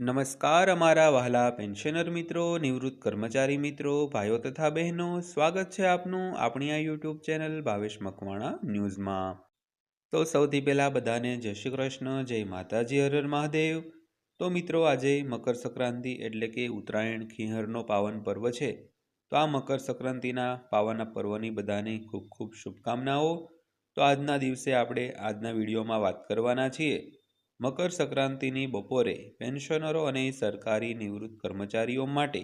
નમસ્કાર અમારા વહાલા પેન્શનર મિત્રો, નિવૃત્ત કર્મચારી મિત્રો, ભાઈઓ તથા બહેનો, સ્વાગત છે આપનું આપણી આ યુટ્યુબ ચેનલ ભાવેશ મકવાણા ન્યૂઝમાં. તો સૌથી પહેલાં બધાને જય શ્રી કૃષ્ણ, જય માતાજી હરર મહાદેવ. તો મિત્રો, આજે મકર સંક્રાંતિ એટલે કે ઉત્તરાયણ ખીહરનો પાવન પર્વ છે. તો આ મકર સંક્રાંતિના પાવન પર્વની બધાને ખૂબ ખૂબ શુભકામનાઓ. તો આજના દિવસે આપણે આજના વિડીયોમાં વાત કરવાના છીએ. મકર સંક્રાંતિની બપોરે પેન્શનરો અને સરકારી નિવૃત્ત કર્મચારીઓ માટે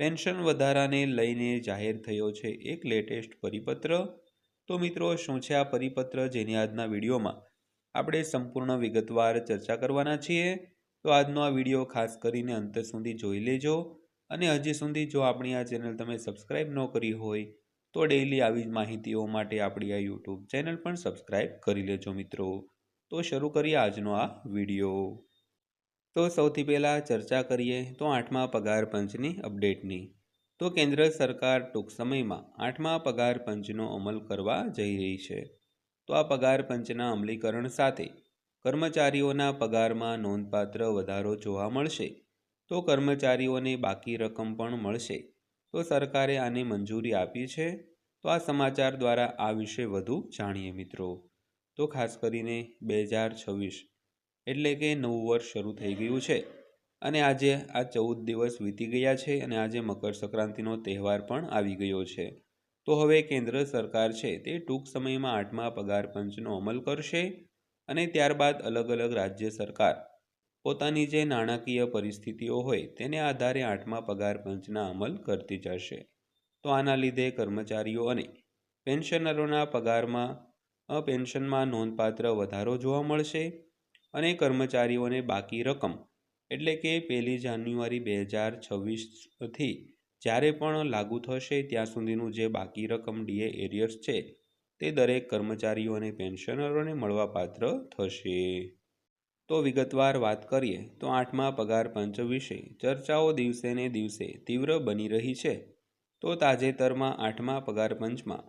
પેન્શન વધારાને લઈને જાહેર થયો છે એક લેટેસ્ટ પરિપત્ર. તો મિત્રો, શું છે આ પરિપત્ર? જેની આજના વિડીયોમાં આપણે સંપૂર્ણ વિગતવાર ચર્ચા કરવાના છીએ. તો આજનો આ વીડિયો ખાસ કરીને અંત સુધી જોઈ લેજો. અને હજી સુધી જો આપણી આ ચેનલ તમે સબસ્ક્રાઈબ ન કરી હોય, તો ડેઈલી આવી જ માહિતીઓ માટે આપણી આ યુટ્યુબ ચેનલ પણ સબસ્ક્રાઈબ કરી લેજો મિત્રો. તો શરૂ કરીએ આજનો આ વીડિયો. તો સૌથી પહેલાં ચર્ચા કરીએ તો આઠમા પગાર પંચની અપડેટની. તો કેન્દ્ર સરકાર ટૂંક સમયમાં આઠમા પગાર પંચનો અમલ કરવા જઈ રહી છે. તો આ પગાર પંચના અમલીકરણ સાથે કર્મચારીઓના પગારમાં નોંધપાત્ર વધારો જોવા મળશે. તો કર્મચારીઓને બાકી રકમ પણ મળશે. તો સરકારે આને મંજૂરી આપી છે. તો આ સમાચાર દ્વારા આ વિશે વધુ જાણીએ મિત્રો. તો ખાસ કરીને બે હજાર છવ્વીસ. એટલે કે નવું વર્ષ શરૂ થઈ ગયું છે. અને આજે આ ચૌદ દિવસ વીતી ગયા છે અને આજે મકર સંક્રાંતિનો તહેવાર પણ આવી ગયો છે. તો હવે કેન્દ્ર સરકાર છે તે ટૂંક સમયમાં આઠમા પગાર પંચનો અમલ કરશે અને ત્યારબાદ અલગ અલગ રાજ્ય સરકાર પોતાની જે નાણાકીય પરિસ્થિતિઓ હોય તેને આધારે આઠમા પગાર પંચના અમલ કરતી જશે. તો આના લીધે કર્મચારીઓ અને પેન્શનરોના પગારમાં પેન્શનમાં નોંધપાત્ર વધારો જોવા મળશે અને કર્મચારીઓને બાકી રકમ, એટલે કે પહેલી જાન્યુઆરી બે હજાર છવ્વીસથી જ્યારે પણ લાગુ થશે ત્યાં સુધીનું જે બાકી રકમ ડીએ એરિયર્સ છે તે દરેક કર્મચારીઓ અને પેન્શનરોને મળવાપાત્ર થશે. તો વિગતવાર વાત કરીએ તો આઠમા પગાર પંચ વિશે. ચર્ચાઓ દિવસે ને દિવસે તીવ્ર બની રહી છે. તો તાજેતરમાં આઠમા પગાર પંચમાં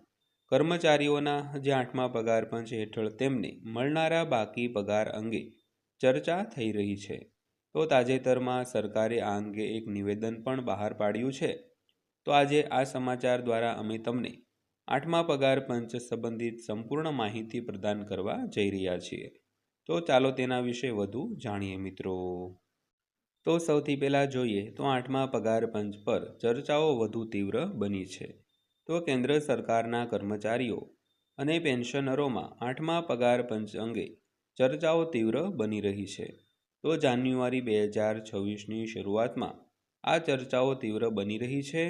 કર્મચારીઓના જે આઠમા પગાર પંચ હેઠળ, તેમને મળનારા બાકી પગાર અંગે ચર્ચા થઈ રહી છે. તો તાજેતરમાં સરકારે આ અંગે એક નિવેદન પણ બહાર પાડ્યું છે. તો આજે આ સમાચાર દ્વારા અમે તમને આઠમા પગાર પંચ સંબંધિત સંપૂર્ણ માહિતી પ્રદાન કરવા જઈ રહ્યા છીએ. તો ચાલો તેના વિશે વધુ જાણીએ મિત્રો. તો સૌથી પહેલાં જોઈએ તો આઠમા પગાર પંચ પર ચર્ચાઓ વધુ તીવ્ર બની છે. તો કેન્દ્ર સરકારના કર્મચારીઓ અને પેન્શનરોમાં આઠમા પગાર પંચ અંગે ચર્ચાઓ તીવ્ર બની રહી છે. તો જાન્યુઆરી બે હજાર છવ્વીસની શરૂઆતમાં આ ચર્ચાઓ તીવ્ર બની રહી છે.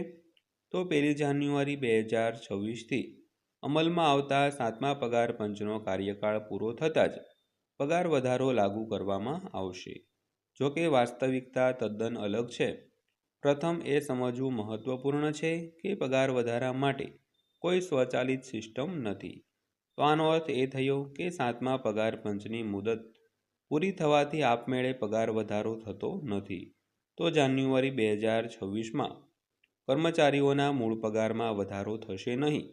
તો પહેલી જાન્યુઆરી બે હજાર છવ્વીસથી અમલમાં આવતા સાતમા પગાર પંચનો કાર્યકાળ પૂરો થતાં જ પગાર વધારો લાગુ કરવામાં આવશે. જોકે વાસ્તવિકતા તદ્દન અલગ છે. પ્રથમ એ સમજવું મહત્વપૂર્ણ છે કે પગાર વધારા માટે કોઈ સ્વચાલિત સિસ્ટમ નથી. તો આનો અર્થ એ થયો કે સાતમા પગાર પંચની મુદત પૂરી થવાથી આપમેળે પગાર વધારો થતો નથી. તો જાન્યુઆરી બે હજાર છવ્વીસમાં કર્મચારીઓના મૂળ પગારમાં વધારો થશે નહીં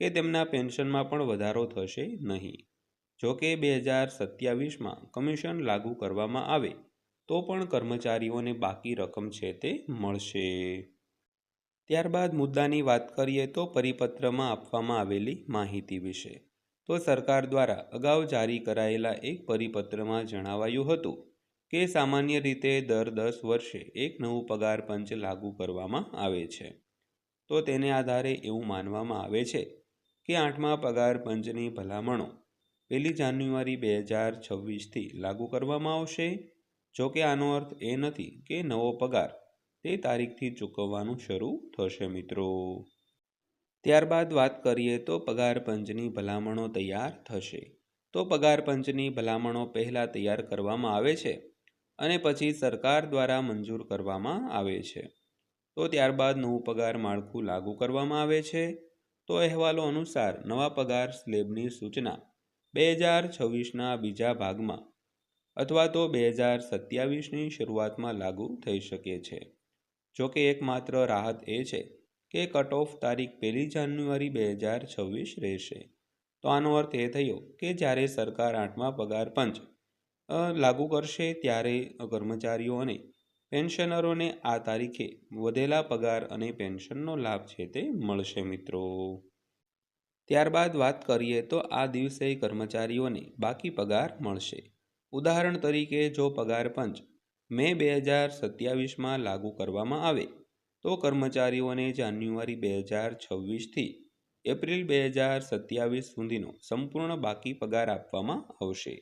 કે તેમના પેન્શનમાં પણ વધારો થશે નહીં. જો કે બે હજાર સત્યાવીસમાં કમિશન લાગુ કરવામાં આવે તો પણ કર્મચારીઓને બાકી રકમ છે તે મળશે. ત્યારબાદ મુદ્દાની વાત કરીએ તો પરિપત્રમાં આપવામાં આવેલી માહિતી વિશે. તો સરકાર દ્વારા અગાઉ જારી કરાયેલા એક પરિપત્રમાં જણાવાયું હતું કે સામાન્ય રીતે દર દસ વર્ષે એક નવું પગાર પંચ લાગુ કરવામાં આવે છે. તો તેને આધારે એવું માનવામાં આવે છે કે આઠમા પગાર પંચની ભલામણો પહેલી જાન્યુઆરી બે હજાર છવ્વીસથી લાગુ કરવામાં આવશે. જો કે આનો અર્થ એ નથી કે નવો પગાર તે તારીખથી ચૂકવવાનું શરૂ થશે, મિત્રો. ત્યારબાદ વાત કરીએ તો પગાર પંચની ભલામણો તૈયાર થશે. તો પગાર પંચની ભલામણો પહેલાં તૈયાર કરવામાં આવે છે અને પછી સરકાર દ્વારા મંજૂર કરવામાં આવે છે. તો ત્યારબાદ નવું પગાર માળખું લાગુ કરવામાં આવે છે. તો અહેવાલો અનુસાર નવા પગાર સ્લેબની સૂચના બે હજાર છવ્વીસના બીજા ભાગમાં અથવા તો બે હજાર સત્યાવીસની શરૂઆતમાં લાગુ થઈ શકે છે. જો કે એકમાત્ર રાહત એ છે કે કટ ઓફ તારીખ પહેલી જાન્યુઆરી બે હજાર છવ્વીસ રહેશે. તો આનો અર્થ એ થયો કે જ્યારે સરકાર આઠમા પગાર પંચ લાગુ કરશે ત્યારે કર્મચારીઓ અને પેન્શનરોને આ તારીખે વધેલા પગાર અને પેન્શનનો લાભ છે તે મળશે મિત્રો. ત્યારબાદ વાત કરીએ તો આ દિવસે કર્મચારીઓને બાકી પગાર મળશે. ઉદાહરણ તરીકે, જો પગાર પંચ મે બે હજાર સત્યાવીસમાં લાગુ કરવામાં આવે, તો કર્મચારીઓને જાન્યુઆરી બે હજાર છવ્વીસથી એપ્રિલ બે હજાર સત્યાવીસ સુધીનો સંપૂર્ણ બાકી પગાર આપવામાં આવશે.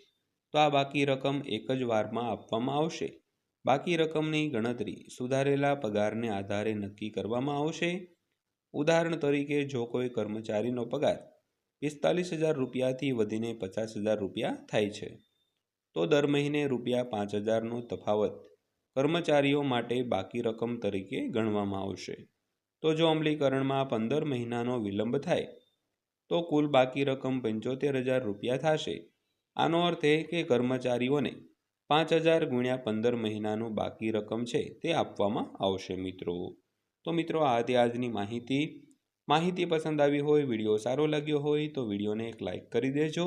તો આ બાકી રકમ એક જ વારમાં આપવામાં આવશે. બાકી રકમની ગણતરી સુધારેલા પગારને આધારે નક્કી કરવામાં આવશે. ઉદાહરણ તરીકે, જો કોઈ કર્મચારીનો પગાર પિસ્તાલીસ હજાર રૂપિયાથી વધીને પચાસ હજાર રૂપિયા થાય છે. તો દર મહિને રૂપિયા પાંચ હજારનો તફાવત કર્મચારીઓ માટે બાકી રકમ તરીકે ગણવામાં આવશે. તો જો અમલીકરણમાં પંદર મહિનાનો વિલંબ થાય, તો કુલ બાકી રકમ પંચોતેર હજાર રૂપિયા થશે. આનો અર્થ એ કે કર્મચારીઓને પાંચ હજાર ગુણ્યા પંદર મહિનાનું બાકી રકમ છે તે આપવામાં આવશે મિત્રો. તો મિત્રો આ હતી આજની માહિતી. માહિતી પસંદ આવી હોય, વીડિયો સારો લાગ્યો હોય, તો વિડીયોને એક લાઇક કરી દેજો.